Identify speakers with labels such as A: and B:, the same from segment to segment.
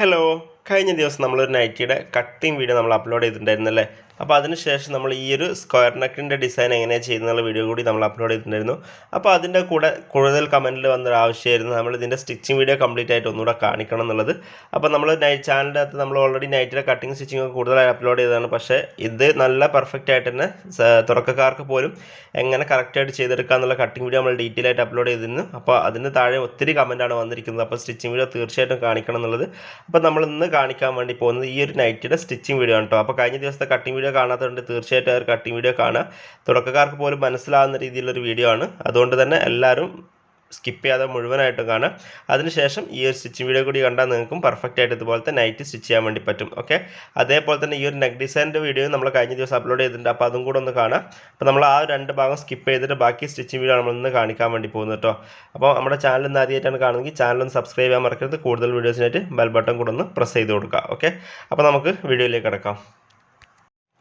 A: Hello കഴിഞ്ഞ ദിവസം നമ്മളൊരു നൈറ്റിയുടെ കട്ടിങ് വീഡിയോ നമ്മൾ അപ്ലോഡ് ചെയ്തിട്ടുണ്ടായിരുന്നല്ലേ? അപ്പോൾ അതിനുശേഷം നമ്മൾ ഈ ഒരു സ്ക്വയർ നെക്കിന്റെ ഡിസൈൻ എങ്ങനെയാണ് ചെയ്യുന്നുള്ള വീഡിയോ കൂടി നമ്മൾ അപ്ലോഡ് ചെയ്തിട്ടുണ്ടായിരുന്നു. അപ്പോൾ അതിന്റെ കൂടെ കൂടുതൽ കമന്റിൽ വന്നൊരു ആവശ്യമായിരുന്നു. നമ്മൾ ഇതിന്റെ സ്റ്റിച്ചിങ് വീഡിയോ കംപ്ലീറ്റ് ആയിട്ട് ഒന്നുകൂടെ കാണിക്കണം എന്നുള്ളത്. അപ്പോൾ നമ്മൾ നൈറ്റ് ചാനലിന്റെ അകത്ത് നമ്മൾ ഓൾറെഡി നൈറ്റിലെ കട്ടിങ് സ്റ്റിച്ചിങ് ഒക്കെ കൂടുതലായി അപ്ലോഡ് ചെയ്തതാണ്. പക്ഷേ ഇത് നല്ല പെർഫെക്റ്റ് ആയിട്ട് തന്നെ തുടക്കക്കാർക്ക് പോലും എങ്ങനെ കറക്റ്റായിട്ട് ചെയ്തെടുക്കുക എന്നുള്ള കട്ടിങ് വീഡിയോ നമ്മൾ ഡീറ്റെയിൽ ആയിട്ട് അപ്ലോഡ് ചെയ്തിരുന്നു. അപ്പോൾ അതിന് താഴെ ഒത്തിരി കമന്റാണ് വന്നിരിക്കുന്നത്. അപ്പോൾ സ്റ്റിച്ചിങ് വീഡിയോ തീർച്ചയായിട്ടും കാണിക്കണം എന്നുള്ളത്. അപ്പോൾ നമ്മൾ ഇന്ന് കാണിക്കാൻ വേണ്ടി പോകുന്നത് ഈ ഒരു നൈറ്റിയുടെ സ്റ്റിച്ചിങ് വീഡിയോ ആണ് കേട്ടോ അപ്പോൾ കഴിഞ്ഞ ദിവസത്തെ കട്ടിങ് വീഡിയോ കാണാത്തതുകൊണ്ട് തീർച്ചയായിട്ടും അവർ കട്ടിങ് വീഡിയോ കാണുക. തുടക്കക്കാർക്ക് പോലും മനസ്സിലാവുന്ന രീതിയിലൊരു വീഡിയോ ആണ്. അതുകൊണ്ട് തന്നെ എല്ലാവരും സ്കിപ്പ് ചെയ്യാതെ മുഴുവനായിട്ടും കാണാം അതിനുശേഷം ഈ ഒരു സ്റ്റിച്ചിങ് വീഡിയോ കൂടി കണ്ടാൽ നിങ്ങൾക്കും പെർഫെക്റ്റ് ആയിട്ട് ഇതുപോലത്തെ നൈറ്റ് സ്റ്റിച്ച് ചെയ്യാൻ വേണ്ടി പറ്റും. ഓക്കെ അതേപോലെ തന്നെ ഈ ഒരു നെക്ക് ഡിസൈനിന്റെ വീഡിയോ നമ്മൾ കഴിഞ്ഞ ദിവസം അപ്ലോഡ് ചെയ്തിട്ടുണ്ട്. അപ്പോൾ അതും കൂടെ ഒന്ന് കാണാം അപ്പോൾ നമ്മൾ ആ രണ്ട് ഭാഗം സ്കിപ്പ് ചെയ്തിട്ട് ബാക്കി സ്റ്റിച്ചിങ് വീഡിയോ നമ്മൾ ഇന്ന് കാണിക്കാൻ വേണ്ടി പോകുന്നത് കേട്ടോ. അപ്പോൾ നമ്മുടെ ചാനൽ ഇന്ന് ആദ്യമായിട്ടാണ് കാണുന്നത് ചാനൽ ഒന്ന് സബ്സ്ക്രൈബ് ചെയ്യാൻ മറക്കരുത്. കൂടുതൽ വീഡിയോസിനായിട്ട് ബെൽ ബട്ടൺ കൂടെ ഒന്ന് പ്രസ് ചെയ്ത് കൊടുക്കുക. ഓക്കെ അപ്പോൾ നമുക്ക് വീഡിയോയിലേക്ക് കിടക്കാം.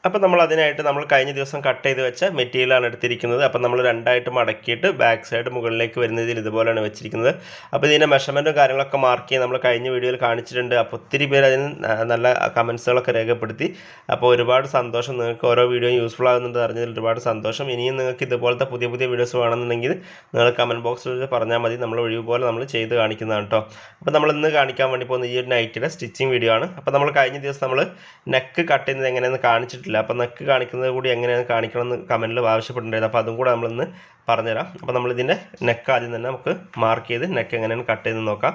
A: അപ്പോൾ നമ്മൾ അതിനായിട്ട് നമ്മൾ കഴിഞ്ഞ ദിവസം കട്ട് ചെയ്ത് വെച്ച മെറ്റീരിയലാണ് എടുത്തിരിക്കുന്നത്. അപ്പോൾ നമ്മൾ രണ്ടായിട്ട് മടക്കിയിട്ട് ബാക്ക് സൈഡ് മുകളിലേക്ക് വരുന്ന രീതിയിൽ ഇതുപോലെയാണ് വെച്ചിരിക്കുന്നത്. അപ്പോൾ ഇതിന്റെ മെഷർമെന്റും കാര്യങ്ങളൊക്കെ മാർക്ക് ചെയ്ത് നമ്മൾ കഴിഞ്ഞ വീഡിയോയിൽ കാണിച്ചിട്ടുണ്ട്. അപ്പോൾ ഒത്തിരി പേര് അതിന് നല്ല കമൻസുകളൊക്കെ രേഖപ്പെടുത്തി. അപ്പോൾ ഒരുപാട് സന്തോഷം നിങ്ങൾക്ക് ഓരോ വീഡിയോ യൂസ്ഫുൾ ആകുന്നുണ്ട് അറിഞ്ഞതിൽ ഒരുപാട് സന്തോഷം. ഇനിയും നിങ്ങൾക്ക് ഇതുപോലത്തെ പുതിയ പുതിയ വീഡിയോസ് വേണമെന്നുണ്ടെങ്കിൽ നിങ്ങൾ കമന്റ് ബോക്സിൽ പറഞ്ഞാൽ മതി. നമ്മൾ ഒഴിവ് പോലെ നമ്മൾ ചെയ്ത് കാണിക്കുന്നതാണ് കേട്ടോ അപ്പോൾ നമ്മൾ ഇന്ന് കാണിക്കാൻ വേണ്ടി പോകുന്ന ഈ ഒരു നൈറ്റിയുടെ സ്റ്റിച്ചിങ് വീഡിയോ ആണ്. അപ്പോൾ നമ്മൾ കഴിഞ്ഞ ദിവസം നമ്മൾ നെക്ക് കട്ട് ചെയ്യുന്നത് എങ്ങനെയെന്ന് കാണിച്ചിട്ടില്ല. അപ്പോൾ നക്ക് കാണിക്കുന്നത് കൂടി എങ്ങനെയാണ് കാണിക്കണം എന്ന് കമന്റിൽ ആവശ്യപ്പെട്ടിട്ടുണ്ടായിരുന്നു അപ്പോൾ അതും കൂടെ നമ്മളിന്ന് പറഞ്ഞുതരാം. അപ്പോൾ നമ്മളിതിന്റെ നെക്ക് ആദ്യം തന്നെ നമുക്ക് മാർക്ക് ചെയ്ത് നെക്ക് എങ്ങനെയാണ് കട്ട് ചെയ്ത് നോക്കാം.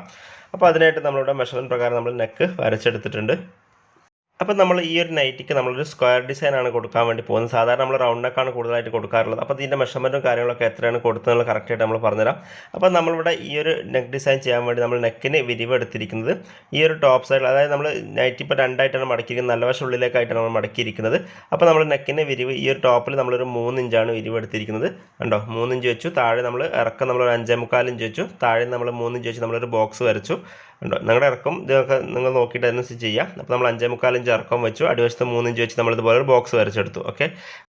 A: അപ്പോൾ അതിനായിട്ട് നമ്മളിവിടെ മെഷർമെന്റ് പ്രകാരം നമ്മൾ നെക്ക് വരച്ചെടുത്തിട്ടുണ്ട്. അപ്പോൾ നമ്മൾ ഈ ഒരു നൈറ്റിക്ക് നമ്മളൊരു സ്ക്വയർ ഡിസൈനാണ് കൊടുക്കാൻ വേണ്ടി പോകുന്നത്. സാധാരണ നമ്മൾ റൗണ്ട് നെക്കാണ് കൂടുതലായിട്ട് കൊടുക്കാറുള്ളത്. അപ്പോൾ ഇതിന്റെ മെഷർമെന്റും കാര്യങ്ങളൊക്കെ എത്രയാണ് കൊടുത്തതെന്നുള്ള കറക്റ്റായിട്ട് നമ്മൾ പറഞ്ഞുതരാം. അപ്പോൾ നമ്മളിവിടെ ഈ ഒരു നെക്ക് ഡിസൈൻ ചെയ്യാൻ വേണ്ടി നമ്മൾ നെക്കിന് വിരിവ് എടുത്തിരിക്കുന്നത് ഈ ഒരു ടോപ്പ് സൈഡിൽ അതായത് നമ്മൾ നൈറ്റ് ഇപ്പോൾ രണ്ടായിട്ടാണ് മടക്കിയിരിക്കുന്നത്. നല്ല വശം ഉള്ളിലേക്കായിട്ടാണ് നമ്മൾ മടക്കിയിരിക്കുന്നത്. അപ്പോൾ നമ്മൾ നെക്കിന് വിരിവ് ഈ ഒരു ടോപ്പിൽ നമ്മളൊരു മൂന്ന് ഇഞ്ചാണ് വിരിവ് എടുത്തിരിക്കുന്നത്. കണ്ടോ? മൂന്ന് ഇഞ്ച് വെച്ചു. താഴെ നമ്മൾ ഇറക്കം നമ്മളൊരു അഞ്ചേ മുക്കാൽ ഇഞ്ച് വെച്ചു. താഴെ നമ്മൾ മൂന്ന് ഇഞ്ച് വെച്ച്. നമ്മളൊരു ബോക്സ് വരച്ചു. ഉണ്ടോ? നിങ്ങളുടെ ഇറക്കം ഇതൊക്കെ നിങ്ങൾ നോക്കിയിട്ട് അതിനനുസരിച്ച് ചെയ്യാം. അപ്പോൾ നമ്മൾ അഞ്ചേ മുക്കാൽ ഇഞ്ച് ഇറക്കം വെച്ചു. അടിവശത്ത് മൂന്ന് ഇഞ്ച് വെച്ച് നമ്മൾ ഇതുപോലെ ഒരു ബോക്സ് വരച്ചെടുത്തു. ഓക്കെ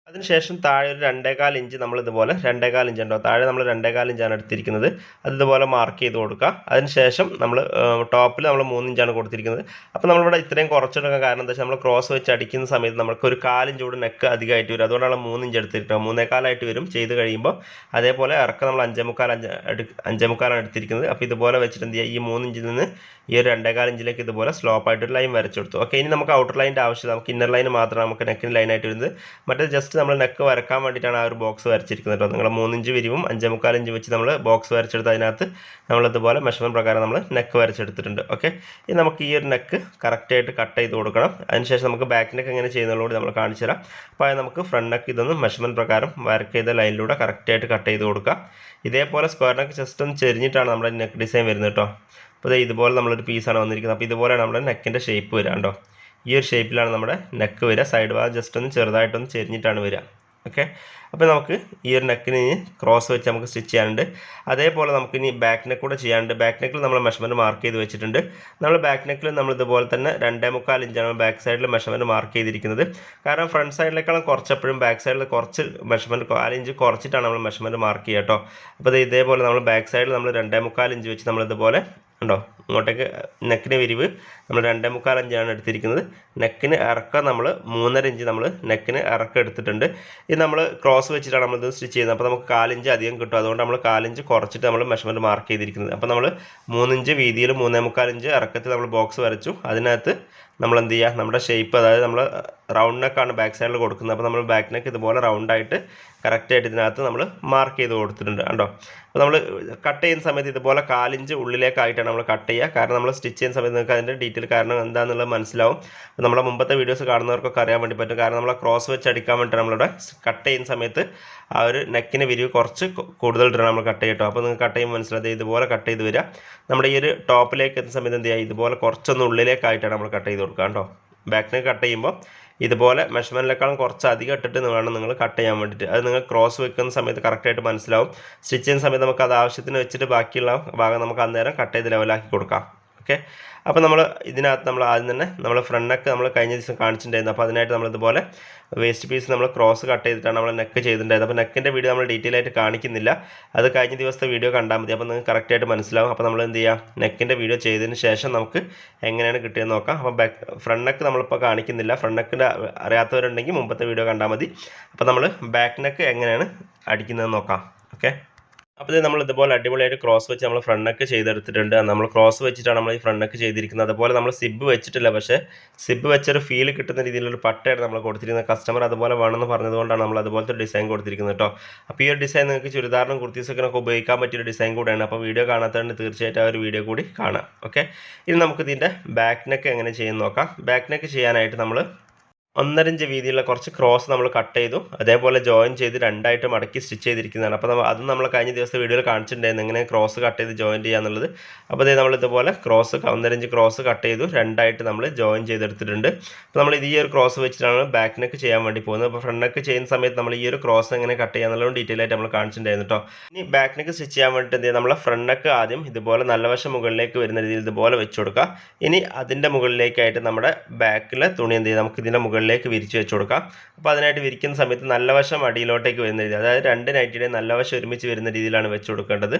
A: അതിനുശേഷം താഴെ ഒരു രണ്ടേകാൽ ഇഞ്ച് നമ്മൾ ഇതുപോലെ രണ്ടേകാൽ ഇഞ്ച് ഉണ്ടോ? താഴെ നമ്മൾ രണ്ടേകാൽ ഇഞ്ചാണ് എടുത്തിരിക്കുന്നത്. അത് ഇതുപോലെ മാർക്ക് ചെയ്ത് കൊടുക്കുക. അതിനുശേഷം നമ്മൾ ടോപ്പിൽ നമ്മൾ മൂന്ന് ഇഞ്ചാണ് കൊടുത്തിരിക്കുന്നത്. അപ്പോൾ നമ്മളിവിടെ ഇത്രയും കുറച്ചെടുക്കാൻ കാരണം എന്താ വെച്ചാൽ നമ്മൾ ക്രോസ് വെച്ച് അടിക്കുന്ന സമയത്ത് നമുക്ക് ഒരു കാലിഞ്ച് കൂടെ നെക്ക് അധികമായിട്ട് വരും. അതുകൊണ്ടാണ് മൂന്ന് ഇഞ്ച് എടുത്തിട്ട് മൂന്നേകാലായിട്ട് വരും. ചെയ്ത് കഴിയുമ്പോൾ അതേപോലെ ഇറക്കം നമ്മൾ അഞ്ചേമുക്കാൽ അഞ്ച് എടു അഞ്ചേമുക്കാലാണ് എടുത്തിരിക്കുന്നത്. അപ്പോൾ ഇതുപോലെ വെച്ചിട്ട് എന്ത് ചെയ്യുക? ഈ മൂന്ന് ഇഞ്ചിൽ നിന്ന് ഈ ഒരു രണ്ടേകാൽ ഇഞ്ചിലേക്ക് ഇതുപോലെ സ്ലോപ്പ് ആയിട്ട് ഒരു ലൈൻ വരച്ചെടുത്തു ഓക്കെ ഇനി നമുക്ക് ഔട്ടർ ലൈന്റെ ആവശ്യമില്ല. നമുക്ക് ഇന്നർ ലൈൻ മാത്രമാണ് നമുക്ക് നെക്കിന് ലൈനായിട്ട് വരുന്നത്. മറ്റേ ജസ്റ്റ് നമ്മൾ നെക്ക് വരക്കാൻ വേണ്ടിയിട്ടാണ് ആ ഒരു ബോക്സ് വരച്ചിരിക്കുന്നത് കേട്ടോ നിങ്ങൾ മൂന്നിഞ്ച് വിരിവും അഞ്ചേ ഇഞ്ച് വെച്ച് നമ്മൾ ബോക്സ് വരച്ചെടുത്ത് അതിനകത്ത് നമ്മൾ ഇതുപോലെ മെഷർമെന്റ് പ്രകാരം നമ്മൾ നെക്ക് വരച്ചെടുത്തിട്ടുണ്ട്. ഓക്കെ ഇനി നമുക്ക് ഈ ഒരു നെക്ക് കറക്റ്റായിട്ട് കട്ട് ചെയ്ത് കൊടുക്കണം. അതിനുശേഷം നമുക്ക് ബാക്ക് നെക്ക് എങ്ങനെ ചെയ്യുന്നതിലൂടെ നമ്മൾ കാണിച്ചു തരാം. അപ്പോൾ അത് നമുക്ക് ഫ്രണ്ട് നെക്ക് ഇതൊന്ന് മെഷർമെന്റ് പ്രകാരം വർക്ക് ചെയ്ത ലൈനിലൂടെ കറക്റ്റായിട്ട് കട്ട് ചെയ്ത് കൊടുക്കുക ഇതേപോലെ സ്ക്വയർ നെക്ക് ജസ്റ്റ് ഒന്ന് ചെരിഞ്ഞിട്ടാണ് നമ്മുടെ നെക്ക് ഡിസൈൻ വരുന്നത് കേട്ടോ അപ്പോൾ ഇതേ ഇതുപോലെ നമ്മളൊരു പീസാണ് വന്നിരിക്കുന്നത്. അപ്പോൾ ഇതുപോലെയാണ് നമ്മുടെ നെക്കിന്റെ ഷേപ്പ് വരാം കേട്ടോ ഈ ഒരു ഷേപ്പിലാണ് നമ്മുടെ നെക്ക് വരിക. സൈഡ് ഭാഗം ജസ്റ്റ് ഒന്ന് ചെറുതായിട്ടൊന്ന് ചെരിഞ്ഞിട്ടാണ് വരിക. ഓക്കെ അപ്പോൾ നമുക്ക് ഈ ഒരു നെക്കിന് ക്രോസ് വെച്ച് നമുക്ക് സ്റ്റിച്ച് ചെയ്യാനുണ്ട്. അതേപോലെ നമുക്ക് ഇനി ബാക്ക് നെക്ക് കൂടെ ചെയ്യാനുണ്ട്. ബാക്ക് നെക്കിൽ നമ്മൾ മെഷർമെന്റ് മാർക്ക് ചെയ്ത് വെച്ചിട്ടുണ്ട്. നമ്മൾ ബാക്ക് നെക്കിൽ നമ്മൾ ഇതുപോലെ തന്നെ രണ്ടേ മുക്കാൽ ഇഞ്ചാണ് ബാക്ക് സൈഡിൽ മെഷർമെന്റ് മാർക്ക് ചെയ്തിരിക്കുന്നത്. കാരണം ഫ്രണ്ട് സൈഡിലേക്കാളും കുറച്ചപ്പോഴും ബാക്ക് സൈഡിൽ കുറച്ച് മെഷർമെന്റ് കാൽ ഇഞ്ച് കുറച്ചിട്ടാണ് നമ്മൾ മെഷർമെന്റ് മാർക്ക് ചെയ്യുക കേട്ടോ അപ്പോൾ ഇതേപോലെ നമ്മൾ ബാക്ക് സൈഡിൽ നമ്മൾ രണ്ടേ മുക്കാൽ ഇഞ്ച് വെച്ച് നമ്മളിതുപോലെ ഉണ്ടോ ഇങ്ങോട്ടേക്ക് നെക്കിന് വിരിവ് നമ്മൾ രണ്ടേ മുക്കാൽ ഇഞ്ചാണ് എടുത്തിരിക്കുന്നത്. നെക്കിന് ഇറക്കം നമ്മൾ മൂന്നര ഇഞ്ച് നമ്മൾ നെക്കിന് ഇറക്കം എടുത്തിട്ടുണ്ട്. ഇത് നമ്മൾ ക്രോസ് വെച്ചിട്ടാണ് നമ്മളിത് സ്റ്റിച്ച് ചെയ്യുന്നത്. അപ്പോൾ നമുക്ക് കാലിഞ്ച് അധികം കിട്ടും. അതുകൊണ്ട് നമ്മൾ കാലിഞ്ച് കുറച്ചിട്ട് നമ്മൾ മെഷർമെന്റ് മാർക്ക് ചെയ്തിരിക്കുന്നത്. അപ്പോൾ നമ്മൾ മൂന്നിഞ്ച് വീതിയിൽ മൂന്നേ മുക്കാൽ ഇഞ്ച് ഇറക്കത്തിൽ നമ്മൾ ബോക്സ് വരച്ചു. അതിനകത്ത് നമ്മൾ എന്ത് ചെയ്യുക? നമ്മുടെ ഷേപ്പ് അതായത് നമ്മൾ റൗണ്ട് നെക്കാണ് ബാക്ക് സൈഡിൽ കൊടുക്കുന്നത്. അപ്പോൾ നമ്മൾ ബാക്ക് നെക്ക് ഇതുപോലെ റൗണ്ടായിട്ട് കറക്റ്റായിട്ട് ഇതിനകത്ത് നമ്മൾ മാർക്ക് ചെയ്ത് കൊടുത്തിട്ടുണ്ട്. കണ്ടോ? അപ്പോൾ നമ്മൾ കട്ട് ചെയ്യുന്ന സമയത്ത് ഇതുപോലെ കാലിഞ്ച് ഉള്ളിലേക്കായിട്ടാണ് നമ്മൾ കട്ട് ചെയ്യുക കാരണം നമ്മൾ സ്റ്റിച്ച് ചെയ്യുന്ന സമയത്ത് നിങ്ങൾക്ക് അതിന്റെ ഡീറ്റെയിൽ കാരണം എന്താണെന്നുള്ളത് മനസ്സിലാവും. നമ്മളെ മുമ്പത്തെ വീഡിയോസ് കാണുന്നവർക്കൊക്കെ അറിയാൻ വേണ്ടി പറ്റും. കാരണം നമ്മളെ ക്രോസ് വെച്ച് അടിക്കാൻ വേണ്ടിയിട്ട് നമ്മളിവിടെ കട്ട് ചെയ്യുന്ന സമയത്ത് ആ ഒരു നെക്കിന് വിരിവ് കുറച്ച് കൂടുതൽ ഇടണം നമ്മൾ കട്ട് ചെയ്യട്ടോ അപ്പോൾ നിങ്ങൾക്ക് കട്ട് ചെയ്യുമ്പോൾ മനസ്സിലായത് ഇതുപോലെ കട്ട് ചെയ്ത് വരിക. നമ്മുടെ ഈ ഒരു ടോപ്പിലേക്ക് എത്തുന്ന സമയത്ത് എന്ത് ചെയ്യുക? ഇതുപോലെ കുറച്ചൊന്ന് ഉള്ളിലേക്കായിട്ടാണ് നമ്മൾ കട്ട് ചെയ്ത് കൊടുക്കുക കേട്ടോ. ബാക്കിന് കട്ട് ചെയ്യുമ്പോൾ ഇതുപോലെ മെഷർമെന്റിനേക്കാളും കുറച്ച് അധികം ഇട്ടിട്ട് വേണം നിങ്ങൾ കട്ട് ചെയ്യാൻ വേണ്ടിയിട്ട്. അത് നിങ്ങൾ ക്രോസ് വെക്കുന്ന സമയത്ത് കറക്റ്റായിട്ട് മനസ്സിലാവും. സ്റ്റിച്ച് ചെയ്യുന്ന സമയത്ത് നമുക്ക് അത് ആവശ്യത്തിന് വെച്ചിട്ട് ബാക്കിയുള്ള ഭാഗം നമുക്ക് അന്നേരം കട്ട് ചെയ്ത് ലെവലാക്കി കൊടുക്കാം. ഓക്കെ? അപ്പോൾ നമ്മൾ ഇതിനകത്ത് നമ്മൾ ആദ്യം തന്നെ നമ്മൾ ഫ്രണ്ടൊക്കെ നമ്മൾ കഴിഞ്ഞ ദിവസം കാണിച്ചിട്ടുണ്ടായിരുന്നു. അപ്പോൾ അതിനായിട്ട് നമ്മൾ ഇതുപോലെ വേസ്റ്റ് പീസ് നമ്മൾ ക്രോസ് കട്ട് ചെയ്തിട്ടാണ് നമ്മൾ നെക്ക് ചെയ്തിട്ടുണ്ടായത് അപ്പോൾ നെക്കിന്റെ വീഡിയോ നമ്മൾ ഡീറ്റെയിൽ ആയിട്ട് കാണിക്കുന്നില്ല. അത് കഴിഞ്ഞ ദിവസത്തെ വീഡിയോ കണ്ടാൽ മതി. അപ്പോൾ നിങ്ങൾക്ക് കറക്റ്റായിട്ട് മനസ്സിലാവും. അപ്പോൾ നമ്മൾ എന്ത് ചെയ്യാം? നെക്കിന്റെ വീഡിയോ ചെയ്തതിന് ശേഷം നമുക്ക് എങ്ങനെയാണ് കിട്ടിയെന്ന് നോക്കാം. അപ്പോൾ ബാക്ക് ഫ്രണ്ട് നമ്മളിപ്പോൾ കാണിക്കുന്നില്ല. ഫ്രണ്ട് നെക്കിന്റെ അറിയാത്തവരുണ്ടെങ്കിൽ മുമ്പത്തെ വീഡിയോ കണ്ടാൽ മതി. അപ്പോൾ നമ്മൾ ബാക്ക് നെക്ക് എങ്ങനെയാണ് അടിക്കുന്നതെന്ന് നോക്കാം. ഓക്കെ? അപ്പോൾ നമ്മൾ ഇതുപോലെ അടിപൊളിയായിട്ട് ക്രോസ് വെച്ച് നമ്മൾ ഫ്രണ്ട് നെക്ക് ചെയ്തെടുത്തിട്ടുണ്ട്. നമ്മൾ ക്രോസ് വെച്ചിട്ടാണ് നമ്മൾ ഈ ഫ്രണ്ട് നെക്ക് ചെയ്തിരിക്കുന്നത്. അതുപോലെ നമ്മൾ സിബ് വെച്ചിട്ടില്ല പക്ഷേ സിബ് വെച്ചൊരു ഫീൽ കിട്ടുന്ന രീതിയിലൊരു പട്ടയാണ് നമ്മൾ കൊടുത്തിരിക്കുന്നത്. കസ്റ്റമർ അതുപോലെ വേണമെന്ന് പറഞ്ഞതുകൊണ്ടാണ് നമ്മൾ അതുപോലത്തെ ഡിസൈൻ കൊടുത്തിരിക്കുന്നത് കേട്ടോ. അപ്പോൾ ഈ ഒരു ഡിസൈൻ നിങ്ങൾക്ക് ചുരിദാറിനും കുർത്തീസൊക്കെ ഉപയോഗിക്കാൻ പറ്റിയൊരു ഡിസൈൻ കൂടെയാണ്. അപ്പോൾ വീഡിയോ കാണാത്തതുകൊണ്ട് തീർച്ചയായിട്ടും ആ ഒരു വീഡിയോ കൂടി കാണാം. ഓക്കെ ഇനി നമുക്ക് ഇതിന്റെ ബാക്ക് നെക്ക് എങ്ങനെ ചെയ്യുമെന്ന് നോക്കാം. ബാക്ക് നെക്ക് ചെയ്യാനായിട്ട് നമ്മൾ ഒന്നര ഇഞ്ച് വീതിയുള്ള കുറച്ച് ക്രോസ് നമ്മൾ കട്ട് ചെയ്തു. അതേപോലെ ജോയിൻ ചെയ്ത് രണ്ടായിട്ട് മടക്കി സ്റ്റിച്ച് ചെയ്തിരിക്കുന്നതാണ്. അപ്പോൾ അത് നമ്മൾ കഴിഞ്ഞ ദിവസം വീഡിയോയിൽ കാണിച്ചിട്ടുണ്ടായിരുന്നു. എങ്ങനെ ക്രോസ് കട്ട് ചെയ്ത് ജോയിൻ ചെയ്യാന്നുള്ളത് അപ്പോൾ ഇതേ നമ്മൾ ഇതുപോലെ ക്രോസ് ഒന്നരഞ്ച് ക്രോസ് കട്ട് ചെയ്തു. രണ്ടായിട്ട് നമ്മൾ ജോയിൻ ചെയ്തെടുത്തിട്ടുണ്ട്. അപ്പോൾ നമ്മൾ ഈ ഒരു ക്രോസ് വെച്ചിട്ടാണ് ബാക്ക് നെക്ക് ചെയ്യാൻ വേണ്ടി പോകുന്നത്. അപ്പോൾ ഫ്രണ്ട് നെക്ക് ചെയ്യുന്ന സമയത്ത് നമ്മൾ ഈ ഒരു ക്രോസ് എങ്ങനെ കട്ട് ചെയ്യാന്നുള്ളത് ഡീറ്റെയിൽ ആയിട്ട് നമ്മൾ കാണിച്ചിട്ടുണ്ടായിരുന്നു കേട്ടോ ഇനി ബാക്ക് നെക്ക് സ്റ്റിച്ച് ചെയ്യാൻ വേണ്ടിയിട്ട് എന്ത് ചെയ്യാം നമ്മൾ ഫ്രണ്ട് നെക്ക് ആദ്യം ഇതുപോലെ നല്ല വശം മുകളിലേക്ക് വരുന്ന രീതിയിൽ ഇതുപോലെ വെച്ച് കൊടുക്കുക ഇനി അതിന്റെ മുകളിലേക്കായിട്ട് നമ്മുടെ ബാക്കിലെ തുണി എന്ത് ചെയ്യുക നമുക്ക് ഇതിന്റെ മുകളിലേക്ക് വിരിച്ചു വെച്ച് കൊടുക്കാം. അപ്പോൾ അതിനായിട്ട് വിരിക്കുന്ന സമയത്ത് നല്ല വശം അടിയിലോട്ടേക്ക് വരുന്ന രീതി അതായത് രണ്ട് നൈറ്റിയുടെ നല്ല വശം ഒരുമിച്ച് വരുന്ന രീതിയിലാണ് വെച്ച് കൊടുക്കേണ്ടത്.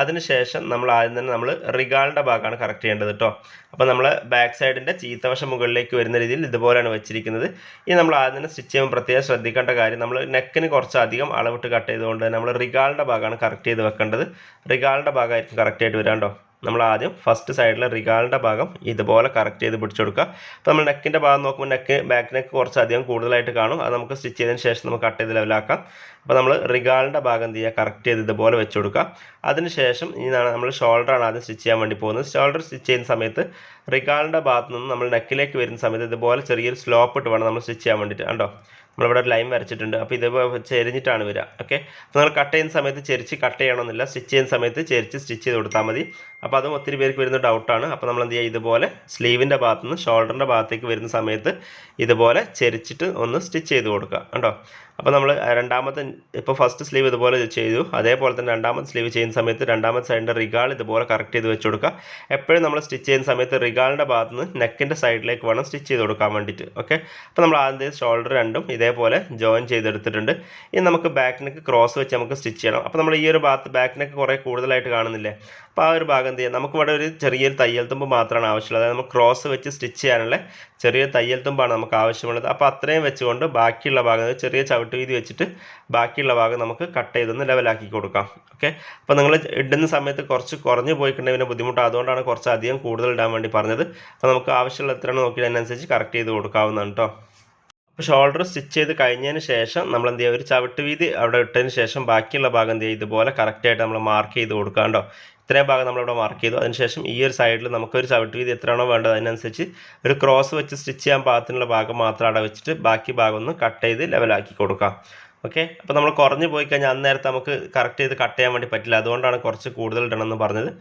A: അതിനുശേഷം നമ്മൾ ആദ്യം തന്നെ നമ്മൾ റിഗാളിന്റെ ഭാഗമാണ് കറക്റ്റ് ചെയ്യേണ്ടത് കേട്ടോ അപ്പോൾ നമ്മൾ ബാക്ക് സൈഡിന്റെ ചീത്തവശം മുകളിലേക്ക് വരുന്ന രീതിയിൽ ഇതുപോലെയാണ് വെച്ചിരിക്കുന്നത്. ഇനി നമ്മൾ ആദ്യം തന്നെ സ്റ്റിച്ച് ചെയ്യുമ്പോൾ പ്രത്യേകം ശ്രദ്ധിക്കേണ്ട കാര്യം നമ്മൾ നെക്കിന് കുറച്ചധികം അളവിട്ട് കട്ട് ചെയ്തുകൊണ്ട് നമ്മൾ റിഗാളിന്റെ ഭാഗമാണ് കറക്റ്റ് ചെയ്ത് വെക്കേണ്ടത്. റിഗാളിന്റെ ഭാഗമായിരിക്കും കറക്റ്റായിട്ട് വരാണ്ടോ നമ്മൾ ആദ്യം ഫസ്റ്റ് സൈഡിലെ റിഗാളിന്റെ ഭാഗം ഇതുപോലെ കറക്റ്റ് ചെയ്ത് പിടിച്ചു കൊടുക്കുക. അപ്പോൾ നമ്മൾ നെക്കിന്റെ ഭാഗം നോക്കുമ്പോൾ നെക്ക് ബാക്ക് നെക്ക് കുറച്ചധികം കൂടുതലായിട്ട് കാണും. അത് നമുക്ക് സ്റ്റിച്ച് ചെയ്തതിന് ശേഷം നമുക്ക് കട്ട് ചെയ്ത് ലെവലാക്കാം അപ്പോൾ നമ്മൾ റിഗാളിന്റെ ഭാഗം എന്ത് ചെയ്യുക? കറക്റ്റ് ചെയ്ത് ഇതുപോലെ വെച്ച് കൊടുക്കുക. അതിനുശേഷം ഇനി നമ്മൾ ഷോൾഡറാണ് ആദ്യം സ്റ്റിച്ച് ചെയ്യാൻ വേണ്ടി പോകുന്നത്. ഷോൾഡർ സ്റ്റിച്ച് ചെയ്യുന്ന സമയത്ത് റിഗാളിന്റെ ഭാഗത്ത് നിന്ന് നമ്മൾ നെക്കിലേക്ക് വരുന്ന സമയത്ത് ഇതുപോലെ ചെറിയൊരു സ്ലോപ്പ് ഇട്ട് വേണം നമ്മൾ സ്റ്റിച്ച് ചെയ്യാൻ വേണ്ടിയിട്ട്. കണ്ടോ? നമ്മളിവിടെ ഒരു ലൈൻ വരച്ചിട്ടുണ്ട്. അപ്പോൾ ഇതേപോലെ ചെരിഞ്ഞിട്ടാണ് വരിക. ഓക്കെ? അപ്പോൾ നിങ്ങൾ കട്ട് ചെയ്യുന്ന സമയത്ത് ചെരിച്ച് കട്ട് ചെയ്യണമെന്നില്ല. സ്റ്റിച്ച് ചെയ്യുന്ന സമയത്ത് ചെരിച്ച് സ്റ്റിച്ച് ചെയ്ത് കൊടുത്താൽ മതി. അപ്പോൾ അതും ഒത്തിരി പേർക്ക് വരുന്ന ഡൗട്ടാണ്. അപ്പോൾ നമ്മൾ എന്ത് ചെയ്യുക? ഇതുപോലെ സ്ലീവിന്റെ ഭാഗത്ത് നിന്ന് ഷോൾഡറിന്റെ ഭാഗത്തേക്ക് വരുന്ന സമയത്ത് ഇതുപോലെ ചെരിച്ചിട്ട് ഒന്ന് സ്റ്റിച്ച് ചെയ്ത് കൊടുക്കുക. കണ്ടോ? അപ്പോൾ നമ്മൾ രണ്ടാമത്തെ ഇപ്പോൾ ഫസ്റ്റ് സ്ലീവ് ഇതുപോലെ ചെയ്തു. അതേപോലെ തന്നെ രണ്ടാമത്തെ സ്ലീവ് ചെയ്യുന്ന സമയത്ത് രണ്ടാമത്തെ സൈഡിന്റെ റിഗാൾ ഇതുപോലെ കറക്റ്റ് ചെയ്ത് വെച്ച് കൊടുക്കുക. എപ്പോഴും നമ്മൾ സ്റ്റിച്ച് ചെയ്യുന്ന സമയത്ത് റിഗാളിന്റെ ഭാഗത്ത് നിന്ന് നെക്കിന്റെ സൈഡിലേക്ക് വേണം സ്റ്റിച്ച് ചെയ്ത് കൊടുക്കാൻ വേണ്ടിയിട്ട്. ഓക്കെ? അപ്പോൾ നമ്മൾ ആദ്യം ഷോൾഡർ രണ്ടും ഇതേപോലെ ജോയിൻ ചെയ്തെടുത്തിട്ടുണ്ട്. ഇനി നമുക്ക് ബാക്ക് നെക്ക് ക്രോസ് വെച്ച് നമുക്ക് സ്റ്റിച്ച് ചെയ്യണം. അപ്പോൾ നമ്മൾ ഈ ഒരു ഭാഗത്ത് ബാക്ക് നെക്ക് കുറേ കൂടുതലായിട്ട് കാണുന്നില്ലേ? അപ്പോൾ ആ ഒരു ഭാഗം എന്ത് ചെയ്യാം? നമുക്ക് ഇവിടെ ഒരു ചെറിയൊരു തയ്യൽ തുമ്പ് മാത്രമാണ് ആവശ്യമുള്ളത്. അതായത് നമുക്ക് ക്രോസ് വെച്ച് സ്റ്റിച്ച് ചെയ്യാനുള്ള ചെറിയ തയ്യൽ തുമ്പാണ് നമുക്ക് ആവശ്യമുള്ളത്. അപ്പോൾ അത്രയും വെച്ചുകൊണ്ട് ബാക്കിയുള്ള ഭാഗം ചെറിയ ചവിട്ട് വീതി വെച്ചിട്ട് ബാക്കിയുള്ള ഭാഗം നമുക്ക് കട്ട് ചെയ്തൊന്ന് ലെവലാക്കി കൊടുക്കാം. ഓക്കെ അപ്പോൾ നിങ്ങൾ ഇടുന്ന സമയത്ത് കുറച്ച് കുറഞ്ഞു പോയിക്കുണ്ടെങ്കിൽ പിന്നെ ബുദ്ധിമുട്ട്. അതുകൊണ്ടാണ് കുറച്ച് അധികം കൂടുതൽ ഇടാൻ വേണ്ടി പറഞ്ഞത്. അപ്പോൾ നമുക്ക് ആവശ്യമുള്ള എത്രയാണ് നോക്കി അതിനനുസരിച്ച് കറക്റ്റ് ചെയ്ത് കൊടുക്കാവുന്നതാണ് കേട്ടോ അപ്പോൾ ഷോൾഡർ സ്റ്റിച്ച് ചെയ്ത് കഴിഞ്ഞതിന് ശേഷം നമ്മൾ എന്ത് ചെയ്യുക? ഒരു ചവിട്ട് വീതി അവിടെ ഇട്ടതിന് ശേഷം ബാക്കിയുള്ള ഭാഗം എന്ത് ചെയ്യുക? ഇതുപോലെ കറക്റ്റായിട്ട് നമ്മൾ മാർക്ക് ചെയ്ത് കൊടുക്കുക കേട്ടോ ഇത്രയും ഭാഗം നമ്മളിവിടെ മാർക്ക് ചെയ്തു. അതിനുശേഷം ഈ ഒരു സൈഡിൽ നമുക്കൊരു ചവിട്ട് വീതി എത്രയാണോ വേണ്ടത് അതിനനുസരിച്ച് ഒരു ക്രോസ് വെച്ച് സ്റ്റിച്ച് ചെയ്യാൻ പാകത്തിനുള്ള ഭാഗം മാത്രം അവിടെ വെച്ചിട്ട് ബാക്കി ഭാഗം ഒന്ന് കട്ട് ചെയ്ത് ലെവലാക്കി കൊടുക്കാം. ഓക്കെ അപ്പോൾ നമ്മൾ കുറഞ്ഞു പോയി കഴിഞ്ഞാൽ അന്നേരത്തെ നമുക്ക് കറക്റ്റ് ചെയ്ത് കട്ട് ചെയ്യാൻ വേണ്ടി പറ്റില്ല. അതുകൊണ്ടാണ് കുറച്ച് കൂടുതൽ ഇടണമെന്ന് പറഞ്ഞത്.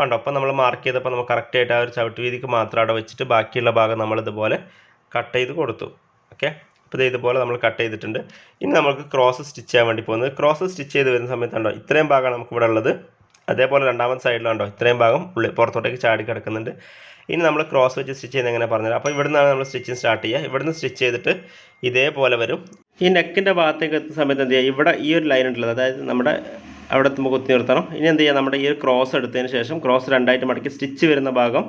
A: വേണ്ട അപ്പോൾ നമ്മൾ മാർക്ക് ചെയ്തപ്പോൾ നമുക്ക് കറക്റ്റായിട്ട് ആ ഒരു ചവിട്ട് വീതിക്ക് മാത്രം അവിടെ വെച്ചിട്ട് ബാക്കിയുള്ള ഭാഗം നമ്മളിതുപോലെ കട്ട് ചെയ്ത് കൊടുത്തു. ഓക്കെ? അപ്പോൾ ഇത് ഇതുപോലെ നമ്മൾ കട്ട് ചെയ്തിട്ടുണ്ട്. ഇനി നമുക്ക് ക്രോസ് സ്റ്റിച്ച് ചെയ്യാൻ വേണ്ടി പോകുന്നത്. ക്രോസ് സ്റ്റിച്ച് ചെയ്ത് വരുന്ന സമയത്തുണ്ടോ ഇത്രയും ഭാഗമാണ് നമുക്ക് ഇവിടെ ഉള്ളത്. അതേപോലെ രണ്ടാമത്തെ സൈഡിലുണ്ടോ ഇത്രയും ഭാഗം ഉള്ളിൽ പുറത്തോട്ടേക്ക് ചാടി കിടക്കുന്നുണ്ട്. ഇനി നമ്മൾ ക്രോസ് വെച്ച് സ്റ്റിച്ച് ചെയ്യുന്നത് എങ്ങനെ പറഞ്ഞത് അപ്പോൾ ഇവിടെ നിന്നാണ് നമ്മൾ സ്റ്റിച്ചിങ് സ്റ്റാർട്ട് ചെയ്യുക. ഇവിടുന്ന് സ്റ്റിച്ച് ചെയ്തിട്ട് ഇതേപോലെ വരും. ഈ നെക്കിന്റെ ഭാഗത്തേക്ക് എത്തുന്ന സമയത്ത് എന്ത് ചെയ്യുക? ഇവിടെ ഈ ഒരു ലൈൻ ഉണ്ടല്ലോ അതായത് നമ്മുടെ അവിടെ എത്തുമ്പോൾ കുത്തി നിർത്തണം. ഇനി എന്ത് ചെയ്യാം? നമ്മുടെ ഈ ഒരു ക്രോസ് എടുത്തതിന് ശേഷം ക്രോസ് രണ്ടായിട്ട് മടക്കി സ്റ്റിച്ച് വരുന്ന ഭാഗം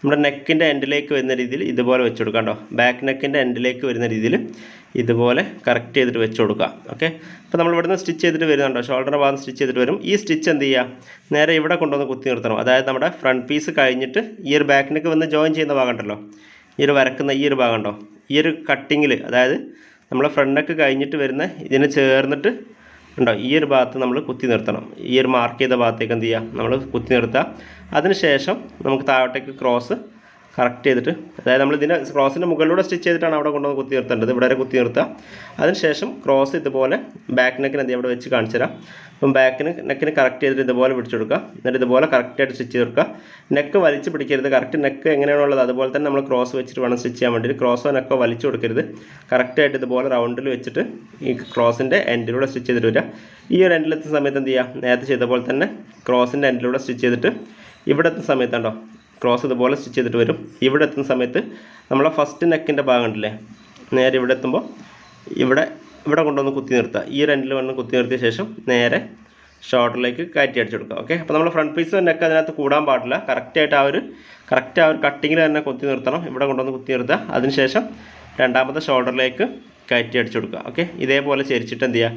A: നമ്മുടെ നെക്കിന്റെ എൻഡിലേക്ക് വരുന്ന രീതിയിൽ ഇതുപോലെ വെച്ച് കൊടുക്കാം കേട്ടോ. ബാക്ക് നെക്കിന്റെ എൻഡിലേക്ക് വരുന്ന രീതിയിൽ ഇതുപോലെ കറക്റ്റ് ചെയ്തിട്ട് വെച്ച് കൊടുക്കുക. ഓക്കെ അപ്പോൾ നമ്മൾ ഇവിടുന്ന് സ്റ്റിച്ച് ചെയ്തിട്ട് വരുന്നുണ്ടോ. ഷോൾഡറിന്റെ ഭാഗം സ്റ്റിച്ച് ചെയ്തിട്ട് വരും. ഈ സ്റ്റിച്ച് എന്ത് ചെയ്യുക നേരെ ഇവിടെ കൊണ്ടുവന്ന് കുത്തി നിർത്തണം. അതായത് നമ്മുടെ ഫ്രണ്ട് പീസ് കഴിഞ്ഞിട്ട് ഈ ഒരു ബാക്ക് നെക്ക് വന്ന് ജോയിൻ ചെയ്യുന്ന ഭാഗം ഉണ്ടല്ലോ. ഈ ഒരു വരക്കുന്ന ഈ ഒരു ഭാഗം ഉണ്ടോ? ഈ ഒരു കട്ടിങ്ങിൽ അതായത് നമ്മളെ ഫ്രണ്ട് നെക്ക് കഴിഞ്ഞിട്ട് വരുന്ന ഇതിനെ ചേർന്നിട്ട് ഉണ്ടോ? ഈ ഒരു ഭാഗത്ത് നമ്മൾ കുത്തി നിർത്തണം. ഈ ഒരു മാർക്ക് ചെയ്ത ഭാഗത്തേക്ക് എന്ത് ചെയ്യുക? നമ്മൾ കുത്തി നിർത്തുക. അതിനുശേഷം നമുക്ക് താഴോട്ടേക്ക് ക്രോസ് കറക്റ്റ് ചെയ്തിട്ട്. അതായത് നമ്മൾ ഇതിന്റെ ക്രോസിന്റെ മുകളിലൂടെ സ്റ്റിച്ച് ചെയ്തിട്ടാണ് അവിടെ കൊണ്ടുവന്ന് കുത്തി നിർത്തേണ്ടത്. ഇവിടെ വരെ കുത്തി നിർത്തുക. അതിനുശേഷം ക്രോസ് ഇതുപോലെ ബാക്ക് നെക്കിന് എന്ത് ഇവിടെ വെച്ച് കാണിച്ചു തരാം അപ്പം ബാക്കിന് നെക്കിന് കറക്റ്റ് ചെയ്തിട്ട് ഇതുപോലെ പിടിച്ചെടുക്കുക എന്നിട്ട് ഇതുപോലെ കറക്റ്റായിട്ട് സ്റ്റിച്ച് ചെയ്തെടുക്കുക നെക്ക് വലിച്ച് പിടിക്കരുത്. കറക്റ്റ് നെക്ക് എങ്ങനെയാണുള്ളത്? അതുപോലെ തന്നെ നമ്മൾ ക്രോസ് വെച്ചിട്ട് വേണം സ്റ്റിച്ച് ചെയ്യാൻ വേണ്ടിയിട്ട്. ക്രോസോ നെക്കോ വലിച്ചു കൊടുക്കരുത്. കറക്റ്റായിട്ട് ഇതുപോലെ റൗണ്ടിൽ വെച്ചിട്ട് ഈ ക്രോസിന്റെ എൻഡിലൂടെ സ്റ്റിച്ച് ചെയ്തിട്ട് വരിക. ഈ ഒരു എൻഡിലെത്തുന്ന സമയത്ത് എന്ത് ചെയ്യുക? നേരത്തെ ചെയ്ത പോലെ തന്നെ ക്രോസിന്റെ എൻഡിലൂടെ സ്റ്റിച്ച് ചെയ്തിട്ട് ഇവിടെ എത്തുന്ന സമയത്തുണ്ടോ ക്രോസ് ഇതുപോലെ സ്റ്റിച്ച് ചെയ്തിട്ട് വരും. ഇവിടെ എത്തുന്ന സമയത്ത് നമ്മളെ ഫസ്റ്റ് നെക്കിന്റെ ഭാഗം ഉണ്ടല്ലേ നേരെ ഇവിടെ എത്തുമ്പോൾ ഇവിടെ ഇവിടെ കൊണ്ടുവന്ന് കുത്തി നിർത്തുക. ഈ രണ്ടിൽ വന്ന് കുത്തി നിർത്തിയ ശേഷം നേരെ ഷോൾഡറിലേക്ക് കയറ്റി അടിച്ചു കൊടുക്കുക. ഓക്കെ അപ്പോൾ നമ്മൾ ഫ്രണ്ട് പീസ് നെക്ക് അതിനകത്ത് കൂടാൻ പാടില്ല. കറക്റ്റായിട്ട് ആ ഒരു കറക്റ്റ് ആ ഒരു കട്ടിങ്ങിൽ തന്നെ കുത്തി നിർത്തണം. ഇവിടെ കൊണ്ടുവന്ന് കുത്തി നിർത്തുക. അതിനുശേഷം രണ്ടാമത്തെ ഷോൾഡറിലേക്ക് കയറ്റി അടിച്ചു കൊടുക്കുക. ഓക്കെ ഇതേപോലെ ചരിച്ചിട്ട് എന്ത് ചെയ്യുക?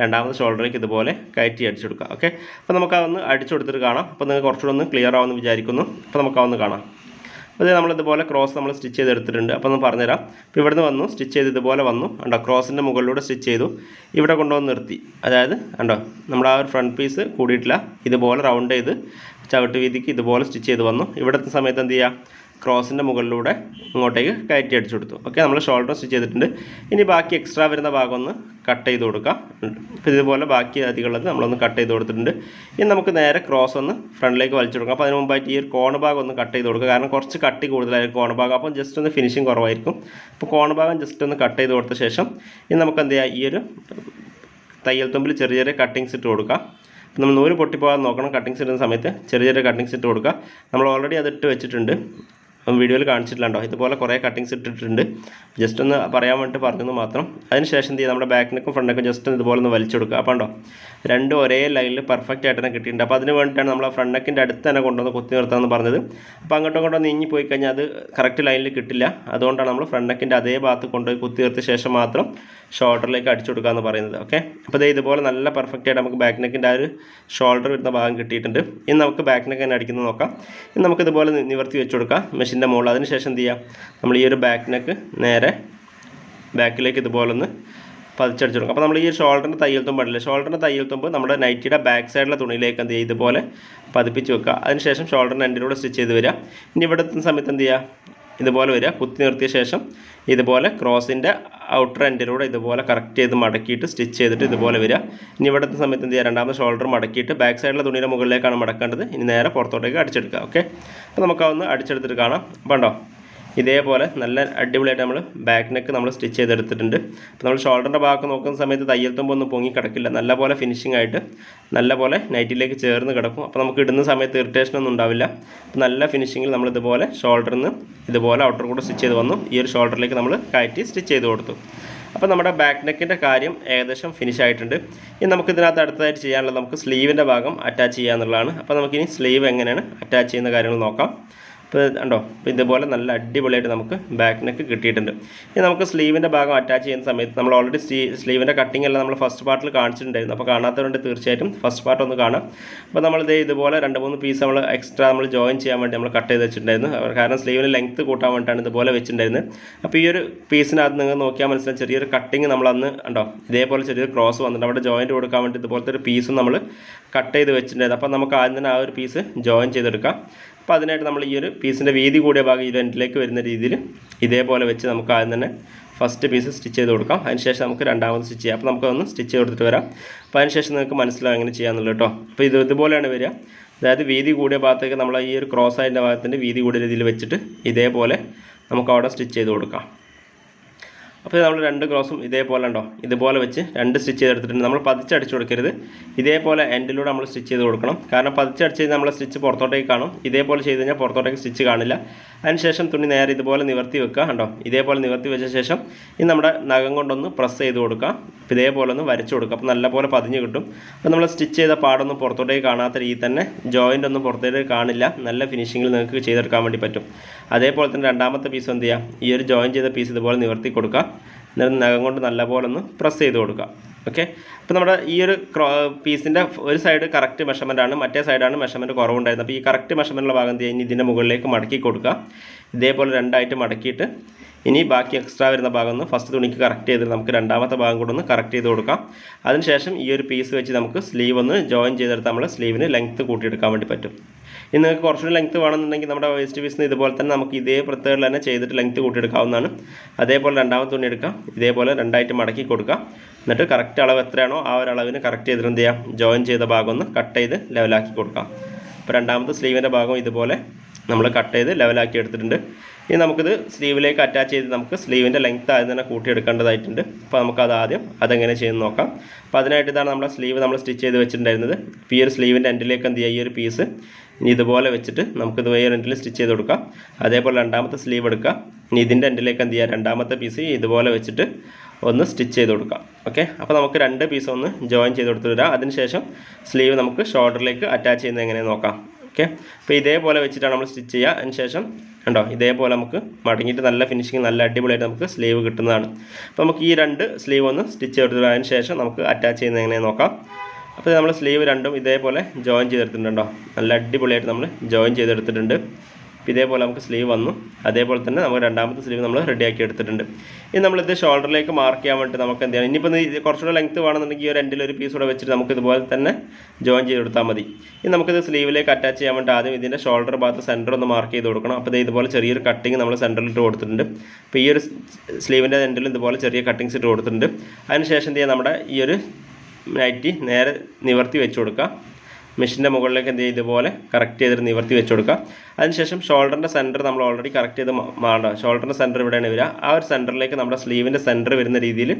A: രണ്ടാമത്തെ ഷോൾഡറിലേക്ക് ഇതുപോലെ കയറ്റി അടിച്ചു കൊടുക്കുക ഓക്കെ അപ്പോൾ നമുക്ക് അതൊന്ന് അടിച്ചു കൊടുത്തിട്ട് കാണാം. അപ്പോൾ നിങ്ങൾക്ക് കുറച്ചുകൂടെ ഒന്ന് ക്ലിയർ ആവുമെന്ന് വിചാരിക്കുന്നു. അപ്പോൾ നമുക്ക് അതൊന്ന് കാണാം. അപ്പോൾ നമ്മളിതുപോലെ ക്രോസ് നമ്മൾ സ്റ്റിച്ച് ചെയ്തെടുത്തിട്ടുണ്ട്. അപ്പോൾ ഒന്ന് പറഞ്ഞുതരാം. അപ്പോൾ ഇവിടുന്ന് വന്നു സ്റ്റിച്ച് ചെയ്ത് ഇതുപോലെ വന്നു. കണ്ടോ ക്രോസിന്റെ മുകളിലൂടെ സ്റ്റിച്ച് ചെയ്തു. ഇവിടെ കൊണ്ടുവന്ന് നിർത്തി. അതായത് കണ്ടോ നമ്മുടെ ആ ഒരു ഫ്രണ്ട് പീസ് കൂടിയിട്ടില്ല. ഇതുപോലെ റൗണ്ട് ചെയ്ത് ചവിട്ട് വീതിക്ക് ഇതുപോലെ സ്റ്റിച്ച് ചെയ്ത് വന്നു. ഇവിടുത്തെ സമയത്ത് എന്ത് ചെയ്യുക ക്രോസിന്റെ മുകളിലൂടെ ഇങ്ങോട്ടേക്ക് കയറ്റി അടിച്ചു കൊടുത്തു. ഓക്കെ നമ്മൾ ഷോൾഡർ സ്റ്റിച്ച് ചെയ്തിട്ടുണ്ട്. ഇനി ബാക്കി എക്സ്ട്രാ വരുന്ന ഭാഗം ഒന്ന് കട്ട് ചെയ്ത് കൊടുക്കാം. ഇതുപോലെ ബാക്കി അധികമുള്ളത് നമ്മളൊന്ന് കട്ട് ചെയ്ത് കൊടുത്തിട്ടുണ്ട്. ഇനി നമുക്ക് നേരെ ക്രോസ് ഒന്ന് ഫ്രണ്ടിലേക്ക് വലിച്ചു കൊടുക്കാം. അപ്പോൾ അതിന് മുമ്പായിട്ട് ഈ ഒരു കോണ ഭാഗം ഒന്ന് കട്ട് ചെയ്ത് കൊടുക്കുക. കാരണം കുറച്ച് കട്ടി കൂടുതലായിരിക്കും കോണ ഭാഗം. അപ്പോൾ ജസ്റ്റ് ഒന്ന് ഫിനിഷിങ് കുറവായിരിക്കും. അപ്പോൾ കോണ ഭാഗം ജസ്റ്റ് ഒന്ന് കട്ട് ചെയ്ത് കൊടുത്ത ശേഷം ഇനി നമുക്ക് എന്ത് ചെയ്യാം? ഈ ഒരു തയ്യൽ തുമ്പിൽ ചെറിയ ചെറിയ കട്ടിങ്സ് ഇട്ട് കൊടുക്കാം. നമ്മൾ നൂൽ പൊട്ടിപ്പോകാൻ നോക്കണം. കട്ടിങ്സ് ഇടുന്ന സമയത്ത് ചെറിയ ചെറിയ കട്ടിങ്സ് ഇട്ട് കൊടുക്കുക. നമ്മൾ ഓൾറെഡി അത് ഇട്ട് വെച്ചിട്ടുണ്ട്. വീഡിയോയിൽ കാണിച്ചിട്ടില്ലാണ്ടോ ഇതുപോലെ കുറേ കട്ടിങ്സ് ഇട്ടിട്ടുണ്ട്. ജസ്റ്റ് ഒന്ന് പറയാൻ വേണ്ടിയിട്ട് പറഞ്ഞെന്ന് മാത്രം. അതിനുശേഷം എന്ത് ചെയ്യുക നമ്മുടെ ബാക്കിനൊക്കെ ഫ്രണ്ടൊക്കെ ജസ്റ്റ് ഇതുപോലെ ഒന്ന് വലിച്ചു കൊടുക്കുക. അപ്പോൾ ഉണ്ടോ രണ്ടും ഒരേ ലൈനിൽ പെർഫെക്റ്റ് ആയിട്ട് തന്നെ കിട്ടിയിട്ടുണ്ട്. അപ്പോൾ അതിന് വേണ്ടിയിട്ടാണ് നമ്മൾ ഫ്രണ്ട് നെക്കിന്റെ അടുത്ത് തന്നെ കൊണ്ടുവന്ന് കുത്തി നിർത്താമെന്ന് പറഞ്ഞത്. അപ്പോൾ അങ്ങോട്ടും ഇങ്ങോട്ടും നീങ്ങി പോയി കഴിഞ്ഞാൽ അത് കറക്റ്റ് ലൈനിൽ കിട്ടില്ല. അതുകൊണ്ടാണ് നമ്മൾ ഫ്രണ്ട് നെക്കിന്റെ അതേ ഭാഗത്ത് കൊണ്ടുപോയി കുത്തി നിർത്തിയ ശേഷം മാത്രം ഷോൾഡറിലേക്ക് അടിച്ചു കൊടുക്കുക എന്ന് പറയുന്നത്. ഓക്കെ അപ്പോൾ ദേ ഇതുപോലെ നല്ല പെർഫെക്റ്റ് ആയിട്ട് നമുക്ക് ബാക്ക് നെക്കിന്റെ ആ ഒരു ഷോൾഡർ വരുന്ന ഭാഗം കിട്ടിയിട്ടുണ്ട്. ഇനി നമുക്ക് ബാക്ക് നെക്ക് തന്നെ അടിക്കുന്നത് നോക്കാം. ഇനി നമുക്ക് ഇതുപോലെ നിവർത്തി വെച്ച് കൊടുക്കാം. മെഷീന്റെ മുകളിൽ. അതിനുശേഷം എന്ത് ചെയ്യുക നമ്മൾ ഈ ഒരു ബാക്ക് നെക്ക് നേരെ ബാക്കിലേക്ക് ഇതുപോലെ ഒന്ന് പതിച്ചടിച്ചു കൊടുക്കും. അപ്പോൾ നമ്മൾ ഈ ഷോൾഡറിന്റെ തയ്യൽ തുമ്പ് ഉണ്ടല്ലേ? ഷോൾഡറിന്റെ തയ്യൽ തുമ്പ് നമ്മുടെ നൈറ്റിയുടെ ബാക്ക് സൈഡിലെ തുണിയിലേക്ക് എന്ത് ചെയ്യുക? ഇതുപോലെ പതിപ്പിച്ച് വെക്കുക. അതിനുശേഷം ഷോൾഡറിന്റെ എൻഡിലൂടെ സ്റ്റിച്ച് ചെയ്ത് വരിക. ഇനി ഇവിടെ സമയത്ത് എന്ത് ചെയ്യുക? ഇതുപോലെ വരിക. കുത്തി നിർത്തിയ ശേഷം ഇതുപോലെ ക്രോസിന്റെ ഔട്ടർ എൻഡിലൂടെ ഇതുപോലെ കറക്റ്റ് ചെയ്ത് മടക്കിയിട്ട് സ്റ്റിച്ച് ചെയ്തിട്ട് ഇതുപോലെ വരിക. ഇനി ഇവിടുത്തെ സമയത്ത് എന്ത് രണ്ടാമത്തെ ഷോൾഡർ മടക്കിയിട്ട് ബാക്ക് സൈഡിലെ തുണിയുടെ മുകളിലേക്കാണ് മടക്കേണ്ടത്. ഇനി നേരെ പുറത്തോട്ടേക്ക് അടിച്ചെടുക്കുക. ഓക്കെ അപ്പോൾ നമുക്കതൊന്ന് അടിച്ചെടുത്തിട്ട് കാണാം. അപ്പോൾ ഉണ്ടോ ഇതേപോലെ നല്ല അടിപൊളിയായിട്ട് നമ്മൾ ബാക്ക് നെക്ക് നമ്മൾ സ്റ്റിച്ച് ചെയ്തെടുത്തിട്ടുണ്ട്. അപ്പോൾ നമ്മൾ ഷോൾഡറിന്റെ ഭാഗം നോക്കുന്ന സമയത്ത് തയ്യൽ തുമ്പ് ഒന്നും പൊങ്ങി കിടക്കില്ല. നല്ലപോലെ ഫിനിഷിംഗ് ആയിട്ട് നല്ലപോലെ നൈറ്റിലേക്ക് ചേർന്ന് കിടക്കും. അപ്പോൾ നമുക്ക് ഇടുന്ന സമയത്ത് ഇറിറ്റേഷൻ ഒന്നും ഉണ്ടാവില്ല. നല്ല ഫിനിഷിങ്ങിൽ നമ്മൾ ഇതുപോലെ ഷോൾഡറിൽ നിന്ന് ഇതുപോലെ ഔട്ടർ കൂടെ സ്റ്റിച്ച് ചെയ്ത് വന്നു. ഈ ഒരു ഷോൾഡറിലേക്ക് നമ്മൾ കയറ്റി സ്റ്റിച്ച് ചെയ്ത് കൊടുത്തു. അപ്പോൾ നമ്മുടെ ബാക്ക് നെക്കിന്റെ കാര്യം ഏകദേശം ഫിനിഷ് ആയിട്ടുണ്ട്. ഇനി നമുക്ക് ഇതിനകത്ത് അടുത്തതായിട്ട് ചെയ്യാനുള്ളത് നമുക്ക് സ്ലീവിന്റെ ഭാഗം അറ്റാച്ച് ചെയ്യാന്നുള്ളതാണ്. അപ്പോൾ നമുക്കിനി സ്ലീവ് എങ്ങനെയാണ് അറ്റാച്ച് ചെയ്യുന്ന കാര്യങ്ങൾ നോക്കാം. അപ്പോൾ ഉണ്ടോ അപ്പോൾ ഇതുപോലെ നല്ല അടിപൊളിയായിട്ട് നമുക്ക് ബാക്ക് നെക്ക് കിട്ടിയിട്ടുണ്ട്. ഇനി നമുക്ക് സ്ലീവിന്റെ ഭാഗം അറ്റാച്ച് ചെയ്യുന്ന സമയത്ത് നമ്മൾ ഓൾറെഡി സ്ലീ സ്ലീവിന്റെ കട്ടിംഗ് എല്ലാം നമ്മൾ ഫസ്റ്റ് പാർട്ടിൽ കാണിച്ചിട്ടുണ്ടായിരുന്നു. അപ്പോൾ കാണാത്തവരുണ്ട് തീർച്ചയായിട്ടും ഫസ്റ്റ് പാർട്ട് ഒന്ന് കാണാം. അപ്പോൾ നമ്മൾ ഇതേ ഇതുപോലെ രണ്ട് മൂന്ന് പീസ് നമ്മൾ എക്സ്ട്രാ നമ്മൾ ജോയിൻ ചെയ്യാൻ വേണ്ടി നമ്മൾ കട്ട് ചെയ്ത് വെച്ചിട്ടുണ്ടായിരുന്നു. കാരണം സ്ലീവിന് ലെങ്ത്ത് കൂട്ടാൻ വേണ്ടിയിട്ടാണ് ഇതുപോലെ വെച്ചിട്ടുണ്ടായിരുന്നത് അപ്പോൾ ഈ ഒരു പീസിനകത്ത് നിങ്ങൾ നോക്കിയാൽ മനസ്സിലായി ചെറിയൊരു കട്ടിങ് നമ്മൾ അന്ന് ഉണ്ടോ ഇതേപോലെ ചെറിയൊരു ക്രോസ് വന്നിട്ട് അവിടെ ജോയിന്റ് കൊടുക്കാൻ വേണ്ടി ഇതുപോലത്തെ ഒരു പീസും നമ്മൾ കട്ട് ചെയ്ത് വെച്ചിട്ടുണ്ടായിരുന്നു. അപ്പോൾ നമുക്ക് ആദ്യം തന്നെ ആ ഒരു പീസ് ജോയിൻ ചെയ്തെടുക്കാം. അപ്പോൾ അതിനായിട്ട് നമ്മൾ ഈ ഒരു പീസിന്റെ വീതി കൂടിയ ഭാഗം ഈ രണ്ടിലേക്ക് വരുന്ന രീതിയിൽ ഇതേപോലെ വെച്ച് നമുക്ക് ആദ്യം തന്നെ ഫസ്റ്റ് പീസ് സ്റ്റിച്ച് ചെയ്ത് കൊടുക്കാം. അതിനുശേഷം നമുക്ക് രണ്ടാമത് സ്റ്റിച്ച് ചെയ്യാം. അപ്പോൾ നമുക്കൊന്ന് സ്റ്റിച്ച് ചെയ്ത് കൊടുത്തിട്ട് വരാം. അപ്പോൾ അതിനുശേഷം നിങ്ങൾക്ക് മനസ്സിലാവും എങ്ങനെ ചെയ്യാമെന്നുള്ളൂ കേട്ടോ. അപ്പോൾ ഇത് ഇതുപോലെയാണ് വരിക. അതായത് വീതി കൂടിയ ഭാഗത്തേക്ക് നമ്മൾ ഈ ഒരു ക്രോസ് ആയതിന്റെ ഭാഗത്തിന്റെ വീതി കൂടിയ രീതിയിൽ വെച്ചിട്ട് ഇതേപോലെ നമുക്ക് അവിടെ സ്റ്റിച്ച് ചെയ്ത് കൊടുക്കാം. അപ്പോൾ നമ്മൾ രണ്ട് ക്രോസും ഇതേപോലെ ഉണ്ടോ? ഇതുപോലെ വെച്ച് രണ്ട് സ്റ്റിച്ച് ചെയ്തെടുത്തിട്ടുണ്ട്. നമ്മൾ പതിച്ചടിച്ച് കൊടുക്കരുത്. ഇതേപോലെ എൻഡിലൂടെ നമ്മൾ സ്റ്റിച്ച് ചെയ്ത് കൊടുക്കണം. കാരണം പതിച്ചടിച്ച് നമ്മൾ സ്റ്റിച്ച് പുറത്തോട്ടേക്ക് കാണും. ഇതേപോലെ ചെയ്ത് കഴിഞ്ഞാൽ പുറത്തോട്ടേക്ക് സ്റ്റിച്ച് കാണില്ല. അതിനുശേഷം തുണി നേരെ ഇതുപോലെ നിവർത്തി വെക്കുക കണ്ടോ? ഇതേപോലെ നിവർത്തി വെച്ച ശേഷം ഇനി നമ്മുടെ നഖം കൊണ്ടൊന്ന് പ്രസ് ചെയ്ത് കൊടുക്കുക. അപ്പോൾ ഇതേപോലെ ഒന്ന് വരച്ച് കൊടുക്കുക. അപ്പോൾ നല്ലപോലെ പതിഞ്ഞ് കിട്ടും. അപ്പോൾ നമ്മൾ സ്റ്റിച്ച് ചെയ്ത പാടൊന്നും പുറത്തോട്ടേക്ക് കാണാത്ത രീതിയിൽ തന്നെ ജോയിന്റ് ഒന്നും പുറത്തേക്ക് കാണില്ല. നല്ല ഫിനിഷിങ്ങിൽ നിങ്ങൾക്ക് ചെയ്തെടുക്കാൻ വേണ്ടി പറ്റും. അതേപോലെ തന്നെ രണ്ടാമത്തെ പീസ് എന്ത് ചെയ്യുക? ഈ ഒരു ജോയിൻ ചെയ്ത പീസ് ഇതുപോലെ നിവർത്തി കൊടുക്കുക. എന്നിട്ട് നഖം കൊണ്ട് നല്ലപോലെ ഒന്ന് പ്രസ് ചെയ്ത് കൊടുക്കുക. ഓക്കെ അപ്പോൾ നമ്മുടെ ഈ ഒരു പീസിന്റെ ഒരു സൈഡ് കറക്റ്റ് മെഷർമെന്റ് ആണ് മറ്റേ സൈഡാണ് മെഷർമെന്റ് കുറവുണ്ടായിരുന്നത്. അപ്പോൾ ഈ കറക്റ്റ് മെഷർമെന്റുള്ള ഭാഗം ഇനി ഇതിന്റെ മുകളിലേക്ക് മടക്കി കൊടുക്കുക. ഇതേപോലെ രണ്ടായിട്ട് മടക്കിയിട്ട് ഇനി ബാക്കി എക്സ്ട്രാ വരുന്ന ഭാഗം ഒന്ന് ഫസ്റ്റ് തുണിക്ക് കറക്റ്റ് ചെയ്ത് നമുക്ക് രണ്ടാമത്തെ ഭാഗം കൂടെ ഒന്ന് കറക്റ്റ് ചെയ്ത് കൊടുക്കാം. അതിനുശേഷം ഈ ഒരു പീസ് വെച്ച് നമുക്ക് സ്ലീവ് ഒന്ന് ജോയിൻ ചെയ്തെടുത്ത് നമ്മൾ സ്ലീവിന് ലെങ്ത്ത് കൂട്ടിയെടുക്കാൻ വേണ്ടി പറ്റും. ഇനി നിങ്ങൾക്ക് കുറച്ചുകൂടി ലെങ്ത്ത് വേണമെന്നുണ്ടെങ്കിൽ നമ്മുടെ വേസ്റ്റ് പീസിന് ഇതുപോലെ തന്നെ നമുക്ക് ഇതേ പ്രത്യേകത തന്നെ ചെയ്തിട്ട് ലെങ്ത്ത് കൂട്ടിയെടുക്കാവുന്നതാണ്. അതേപോലെ രണ്ടാമത്തെ തുണി എടുക്കാം. ഇതേപോലെ രണ്ടായിട്ട് മടക്കി കൊടുക്കാം. എന്നിട്ട് കറക്റ്റ് അളവ് എത്രയാണോ ആ ഒരു അളവിന് കറക്റ്റ് ചെയ്തിട്ട് എന്ത് ചെയ്യാം? ജോയിൻ ചെയ്ത ഭാഗം ഒന്ന് കട്ട് ചെയ്ത് ലെവലാക്കി കൊടുക്കാം. അപ്പോൾ രണ്ടാമത്തെ സ്ലീവിന്റെ ഭാഗം ഇതുപോലെ നമ്മൾ കട്ട് ചെയ്ത് ലെവലാക്കി എടുത്തിട്ടുണ്ട്. ഇനി നമുക്കിത് സ്ലീവിലേക്ക് അറ്റാച്ച് ചെയ്ത് നമുക്ക് സ്ലീവിന്റെ ലെങ്ത് ആദ്യം തന്നെ കൂട്ടിയെടുക്കേണ്ടതായിട്ടുണ്ട്. അപ്പോൾ നമുക്കത് ആദ്യം അതെങ്ങനെ ചെയ്യുന്ന നോക്കാം. അപ്പോൾ അതിനായിട്ട് ഇതാണ് നമ്മുടെ സ്ലീവ് നമ്മൾ സ്റ്റിച്ച് ചെയ്ത് വെച്ചിട്ടുണ്ടായിരുന്നത്. ഈ ഒരു സ്ലീവിന്റെ എൻഡിലേക്ക് എന്ത് ചെയ്യുക? ഈ ഒരു പീസ് ഇനി ഇതുപോലെ വെച്ചിട്ട് നമുക്കിത് വയ്യ എൻഡിൽ സ്റ്റിച്ച് ചെയ്ത് കൊടുക്കാം. അതേപോലെ രണ്ടാമത്തെ സ്ലീവ് എടുക്കാം ഇനി ഇതിന്റെ എൻഡിലേക്ക് എന്ത് ചെയ്യുക? രണ്ടാമത്തെ പീസ് ഇതുപോലെ വെച്ചിട്ട് ഒന്ന് സ്റ്റിച്ച് ചെയ്ത് കൊടുക്കാം. ഓക്കെ അപ്പോൾ നമുക്ക് രണ്ട് പീസ് ഒന്ന് ജോയിൻ ചെയ്ത് കൊടുത്ത് വരാം. അതിനുശേഷം സ്ലീവ് നമുക്ക് ഷോൾഡറിലേക്ക് അറ്റാച്ച് ചെയ്യുന്നത് എങ്ങനെ നോക്കാം. ഓക്കെ അപ്പോൾ ഇതേപോലെ വെച്ചിട്ടാണ് നമ്മൾ സ്റ്റിച്ച് ചെയ്യുക. അതിന് ശേഷം കണ്ടോ? ഇതേപോലെ നമുക്ക് മടങ്ങിയിട്ട് നല്ല ഫിനിഷിങ് നല്ല അടിപൊളിയായിട്ട് നമുക്ക് സ്ലീവ് കിട്ടുന്നതാണ്. അപ്പോൾ നമുക്ക് ഈ രണ്ട് സ്ലീവ് ഒന്ന് സ്റ്റിച്ച് ചെയ്തെടുത്ത് അതിന് ശേഷം നമുക്ക് അറ്റാച്ച് ചെയ്യുന്നത് എങ്ങനെ നോക്കാം. അപ്പോൾ നമ്മൾ സ്ലീവ് രണ്ടും ഇതേപോലെ ജോയിൻ ചെയ്തെടുത്തിട്ടുണ്ടോ? നല്ല അടിപൊളിയായിട്ട് നമ്മൾ ജോയിൻ ചെയ്തെടുത്തിട്ടുണ്ട്. ഇതേപോലെ നമുക്ക് സ്ലീവ് വന്നു. അതേപോലെ തന്നെ നമുക്ക് രണ്ടാമത്തെ സ്ലീവ് നമ്മൾ റെഡിയാക്കി എടുത്തിട്ടുണ്ട്. ഇനി നമ്മളിത് ഷോൾഡറിലേക്ക് മാർക്ക് ചെയ്യാൻ വേണ്ടി നമുക്ക് എന്ത് ചെയ്യണം? ഇനിയിപ്പോൾ ഇത് കുറച്ചുകൂടെ ലെങ്ത്ത് വേണമെന്നുണ്ടെങ്കിൽ ഒരു എൻഡിൽ ഒരു പീസ് കൂടെ വെച്ചിട്ട് നമുക്ക് ഇതുപോലെ തന്നെ ജോയിൻ ചെയ്ത് കൊടുത്താൽ മതി. ഇനി നമുക്കിത് സ്ലീവിലേക്ക് അറ്റാച്ച് ചെയ്യാൻ വേണ്ടി ആദ്യം ഇതിന്റെ ഷോൾഡർ ഭാഗത്ത് സെന്റർ ഒന്ന് മാർക്ക് ചെയ്ത് കൊടുക്കണം. അപ്പോൾ ഇത് ഇതുപോലെ ചെറിയൊരു കട്ടിങ് നമ്മൾ സെന്ററിൽ ഇട്ട് കൊടുത്തിട്ടുണ്ട്. അപ്പോൾ ഈ ഒരു സ്ലീവിന്റെ എൻഡിൽ ഇതുപോലെ ചെറിയ കട്ടിങ്സ് ഇട്ട് കൊടുത്തിട്ടുണ്ട്. അതിനുശേഷം എന്ത് ചെയ്യുക നമ്മുടെ ഈ ഒരു നൈറ്റി നേരെ നിവർത്തി വെച്ച് കൊടുക്കുക. മെഷീന്റെ മുകളിലേക്ക് എന്ത് ഇതുപോലെ കറക്റ്റ് ചെയ്തിട്ട് നിവർത്തി വെച്ച് കൊടുക്കുക. അതിനുശേഷം ഷോൾഡറിന്റെ സെന്റർ നമ്മൾ ഓൾറെഡി കറക്റ്റ് ചെയ്ത് മാറണം. ഷോൾഡറിന്റെ സെന്റർ ഇവിടെയാണ് വരിക. ആ ഒരു സെന്ററിലേക്ക് നമ്മുടെ സ്ലീവിന്റെ സെന്റർ വരുന്ന രീതിയിൽ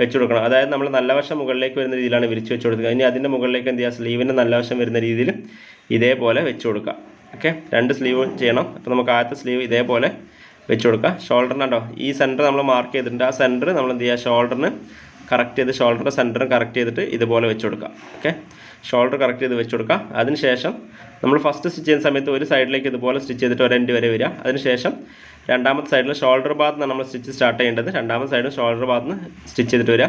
A: വെച്ച് കൊടുക്കണം. അതായത് നമ്മൾ നല്ല വശം മുകളിലേക്ക് വരുന്ന രീതിയിലാണ് വിരിച്ച് വെച്ച് കൊടുക്കുക ഇനി അതിന്റെ മുകളിലേക്ക് എന്ത് ചെയ്യുക? സ്ലീവിന്റെ നല്ല വശം വരുന്ന രീതിയിൽ ഇതേപോലെ വെച്ച് കൊടുക്കുക. ഓക്കെ രണ്ട് സ്ലീവ് ചെയ്യണം. അപ്പോൾ നമുക്ക് ആദ്യത്തെ സ്ലീവ് ഇതേപോലെ വെച്ച് കൊടുക്കുക. ഷോൾഡറിനുണ്ടോ ഈ സെന്റർ നമ്മൾ മാർക്ക് ചെയ്തിട്ടുണ്ട്. ആ സെന്റർ നമ്മൾ എന്ത് ചെയ്യുക? ഷോൾഡറിന് കറക്റ്റ് ചെയ്ത് ഷോൾഡറിന്റെ സെന്റർ കറക്റ്റ് ചെയ്തിട്ട് ഇതുപോലെ വെച്ച് കൊടുക്കുക. ഓക്കെ ഷോൾഡർ കറക്റ്റ് ചെയ്ത് വെച്ച് കൊടുക്കുക. അതിനുശേഷം നമ്മൾ ഫസ്റ്റ് സ്റ്റിച്ച് ചെയ്യുന്ന സമയത്ത് ഒരു സൈഡിലേക്ക് ഇതുപോലെ സ്റ്റിച്ച് ചെയ്തിട്ട് ഒരു എൻഡ് വരെ വരിക. അതിനുശേഷം രണ്ടാമത്തെ സൈഡിൽ ഷോൾഡർ ഭാഗത്ത് നമ്മൾ സ്റ്റിച്ച് സ്റ്റാർട്ട് ചെയ്യേണ്ടത്. രണ്ടാമത്തെ സൈഡിൽ ഷോൾഡർ ഭാഗത്ത് സ്റ്റിച്ച് ചെയ്തിട്ട് വരിക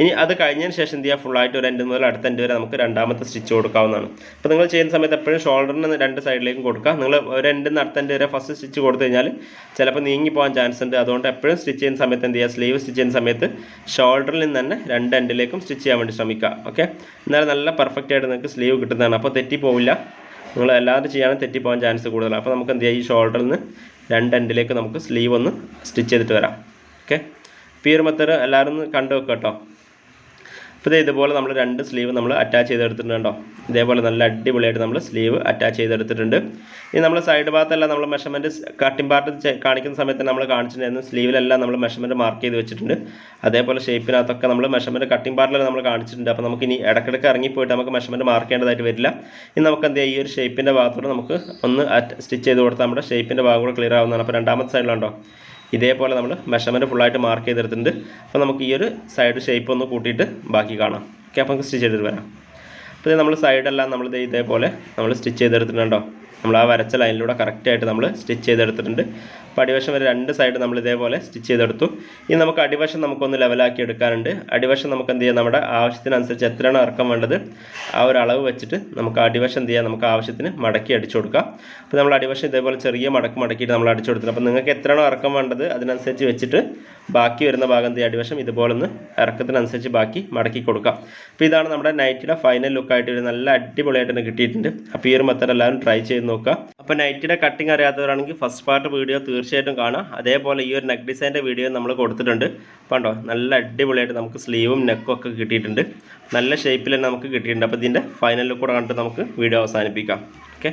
A: ഇനി അത് കഴിഞ്ഞതിന് ശേഷം എന്ത് ചെയ്യുക ഫുള്ളായിട്ട് ഒരു എൻഡ് മുതൽ അടുത്ത എൻഡ് വരെ നമുക്ക് രണ്ടാമത്തെ സ്റ്റിച്ച് കൊടുക്കാവുന്നതാണ്. അപ്പോൾ നിങ്ങൾ ചെയ്യുന്ന സമയത്ത് എപ്പോഴും ഷോൾഡറിന് രണ്ട് സൈഡിലേക്കും കൊടുക്കുക. നിങ്ങൾ ഒരു എൻഡിൽ നിന്ന് അടുത്ത എൻഡ് വരെ ഫസ്റ്റ് സ്റ്റിച്ച് കൊടുത്തു കഴിഞ്ഞാൽ ചിലപ്പോൾ നീങ്ങി പോകാൻ ചാൻസ് ഉണ്ട്. അതുകൊണ്ട് എപ്പോഴും സ്റ്റിച്ച് ചെയ്യുന്ന സമയത്ത് എന്ത് ചെയ്യുക? സ്ലീവ് സ്റ്റിച്ച് ചെയ്യുന്ന സമയത്ത് ഷോൾഡറിൽ നിന്ന് തന്നെ രണ്ട് എൻഡിലേക്കും സ്റ്റിച്ച് ചെയ്യാൻ വേണ്ടി ശ്രമിക്കുക. ഓക്കെ എന്നാലും നല്ല പെർഫെക്റ്റ് ആയിട്ട് നിങ്ങൾക്ക് സ്ലീവ് കിട്ടുന്നതാണ്. അപ്പോൾ തെറ്റി പോവില്ല നിങ്ങൾ അല്ലാതെ ചെയ്യാനും തെറ്റിപ്പോകാൻ ചാൻസ് കൂടുതലാണ്. അപ്പോൾ നമുക്ക് എന്ത് ചെയ്യാം? ഈ ഷോൾഡറിൽ നിന്ന് രണ്ട് എൻഡിലേക്ക് നമുക്ക് സ്ലീവ് ഒന്ന് സ്റ്റിച്ച് ചെയ്തിട്ട് വരാം. ഓക്കെ അപ്പോൾ ഈ ഒരു മെത്തേഡ് എല്ലാവരും ഒന്ന് കണ്ടു വെക്കുക കേട്ടോ. അപ്പോൾ ഇത് ഇതുപോലെ നമ്മൾ രണ്ട് സ്ലീവ് നമ്മൾ അറ്റാച്ച് ചെയ്തെടുത്തിട്ടുണ്ട് കേട്ടോ ഇതേപോലെ നല്ല അടിപൊളിയായിട്ട് നമ്മൾ സ്ലീവ് അറ്റാച്ച് ചെയ്തെടുത്തിട്ടുണ്ട്. ഇനി നമ്മൾ സൈഡ് ഭാഗത്തെല്ലാം നമ്മൾ മെഷർമെന്റ് കട്ടിംഗ് പാർട്ട് കാണിക്കുന്ന സമയത്ത് നമ്മൾ കാണിച്ചിട്ടുണ്ടായിരുന്നു. സ്ലീവിലെല്ലാം നമ്മൾ മെഷർമെന്റ് മാർക്ക് ചെയ്ത് വെച്ചിട്ടുണ്ട്. അതേപോലെ ഷേപ്പിനകത്തൊക്കെ നമ്മൾ മെഷർമെന്റ് കട്ടിംഗ് പാർട്ടിൽ നമ്മൾ കാണിച്ചിട്ടുണ്ട്. അപ്പോൾ നമുക്ക് ഇനി ഇടയ്ക്കിടയ്ക്ക് ഇറങ്ങിപ്പോയിട്ട് നമുക്ക് മെഷർമെന്റ് മാർക്ക് ചെയ്യേണ്ടതായിട്ട് വരില്ല. ഇനി നമുക്ക് എന്ത് ഈ ഒരു ഷേപ്പിന്റെ ഭാഗത്തോടെ നമുക്ക് ഒന്ന് സ്റ്റിച്ച് ചെയ്ത് കൊടുത്താൽ നമ്മുടെ ഷേപ്പിന്റെ ഭാഗം കൂടെ ക്ലിയർ ആവുന്നതാണ്. അപ്പോൾ രണ്ടാമത്തെ സൈഡിലുണ്ടോ ഇതേപോലെ നമ്മൾ മെഷർമെന്റ് ഫുള്ളായിട്ട് മാർക്ക് ചെയ്തെടുത്തിട്ടുണ്ട്. അപ്പോൾ നമുക്ക് ഈ ഒരു സൈഡ് ഷേപ്പ് ഒന്ന് കൂട്ടിയിട്ട് ബാക്കി കാണാം. ഓക്കെ അപ്പോൾ നമുക്ക് സ്റ്റിച്ച് ചെയ്തിട്ട് വരാം. അപ്പോൾ നമ്മൾ സൈഡെല്ലാം നമ്മൾ ഇതേപോലെ നമ്മൾ സ്റ്റിച്ച് ചെയ്തെടുത്തിട്ടുണ്ടോ? നമ്മൾ ആ വരച്ച ലൈനിലൂടെ കറക്റ്റായിട്ട് നമ്മൾ സ്റ്റിച്ച് ചെയ്തെടുത്തിട്ടുണ്ട്. അപ്പോൾ അടിവശം വരെ രണ്ട് സൈഡ് നമ്മൾ ഇതേപോലെ സ്റ്റിച്ച് ചെയ്തെടുത്തു. ഇനി നമുക്ക് അടിവശം നമുക്കൊന്ന് ലെവലാക്കി എടുക്കാനുണ്ട്. അടിവശം നമുക്ക് എന്ത് ചെയ്യാം? നമ്മുടെ ആവശ്യത്തിനനുസരിച്ച് എത്രയാണ് ഇറക്കം വേണ്ടത് ആ ഒരു അളവ് വെച്ചിട്ട് നമുക്ക് അടിവശം എന്ത് ചെയ്യാം? നമുക്ക് ആവശ്യത്തിന് മടക്കി അടിച്ചു കൊടുക്കാം. അപ്പോൾ നമ്മൾ അടിവശം ഇതേപോലെ ചെറിയ മടക്ക് മടക്കിയിട്ട് നമ്മൾ അടിച്ചു കൊടുത്തിട്ടുണ്ട്. അപ്പോൾ നിങ്ങൾക്ക് എത്രയാണോ ഇറക്കം വേണ്ടത് അതിനനുസരിച്ച് വെച്ചിട്ട് ബാക്കി വരുന്ന ഭാഗം എന്ത് അടിവശം ഇതുപോലെ ഒന്ന് ഇറക്കത്തിനനുസരിച്ച് ബാക്കി മടക്കി കൊടുക്കാം. അപ്പോൾ ഇതാണ് നമ്മുടെ നൈറ്റിയുടെ ഫൈനൽ ലുക്കായിട്ട് ഒരു നല്ല അടിപൊളിയായിട്ട് തന്നെ കിട്ടിയിട്ടുണ്ട്. അപ്പോൾ ഈ ഒരു മെത്തഡ് എല്ലാവരും ട്രൈ ചെയ്ത് നോക്കുക. അപ്പോൾ നൈറ്റിയുടെ കട്ടിങ് അറിയാത്തവരാണെങ്കിൽ ഫസ്റ്റ് പാർട്ട് വീഡിയോ തീർച്ചയായിട്ടും കാണാം അതേപോലെ ഈ ഒരു നെക്ക് ഡിസൈന്റെ വീഡിയോ നമ്മൾ കൊടുത്തിട്ടുണ്ട്. കണ്ടോ നല്ല അടിപൊളിയായിട്ട് നമുക്ക് സ്ലീവും നെക്കും ഒക്കെ കിട്ടിയിട്ടുണ്ട്. നല്ല ഷേപ്പിൽ തന്നെ നമുക്ക് കിട്ടിയിട്ടുണ്ട്. അപ്പോൾ ഇതിന്റെ ഫൈനൽ ലുക്കൂടെ കണ്ടിട്ട് നമുക്ക് വീഡിയോ അവസാനിപ്പിക്കാം. ഓക്കെ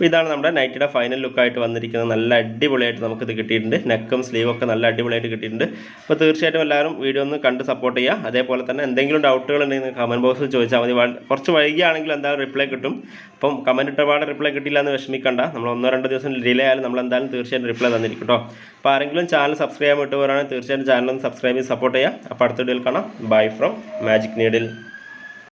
A: അപ്പോൾ ഇതാണ് നമ്മുടെ നൈറ്റിയുടെ ഫൈനൽ ലുക്കായിട്ട് വന്നിരിക്കുന്നത്. നല്ല അടിപൊളിയായിട്ട് നമുക്കിത് കിട്ടിയിട്ടുണ്ട്. നെക്കും സ്ലീവും ഒക്കെ നല്ല അടിപൊളിയായിട്ട് കിട്ടിയിട്ടുണ്ട്. അപ്പോൾ തീർച്ചയായിട്ടും എല്ലാവരും വീഡിയോ ഒന്ന് കണ്ട് സപ്പോർട്ട് ചെയ്യുക. അതേപോലെ തന്നെ എന്തെങ്കിലും ഡൗട്ടുകൾ ഉണ്ടെങ്കിൽ കമന്റ് ബോക്സിൽ ചോദിച്ചാൽ മതി. കുറച്ച് വൈകിയാണെങ്കിൽ എന്തായാലും റിപ്ലൈ കിട്ടും. അപ്പം കമന്റ് ഇട്ടപാട് റിപ്ലൈ കിട്ടില്ല എന്ന് വിഷമിക്കണ്ട. നമ്മൾ ഒന്നോ രണ്ടോ ദിവസം ഡിലേ ആയാലും നമ്മൾ എന്തായാലും തീർച്ചയായിട്ടും റിപ്ലൈ തന്നിരിക്കും കേട്ടോ അപ്പോൾ ആരെങ്കിലും ചാനൽ സബ്സ്ക്രൈബ് ചെയ്യാൻ വിട്ടുപോകാനാണെങ്കിൽ തീർച്ചയായിട്ടും ചാനൽ ഒന്ന് സബ്സ്ക്രൈബ് ചെയ്ത് സപ്പോർട്ട് ചെയ്യുക. അപ്പോൾ അടുത്ത വീഡിയോയിൽ കാണാം. Bye from magic needle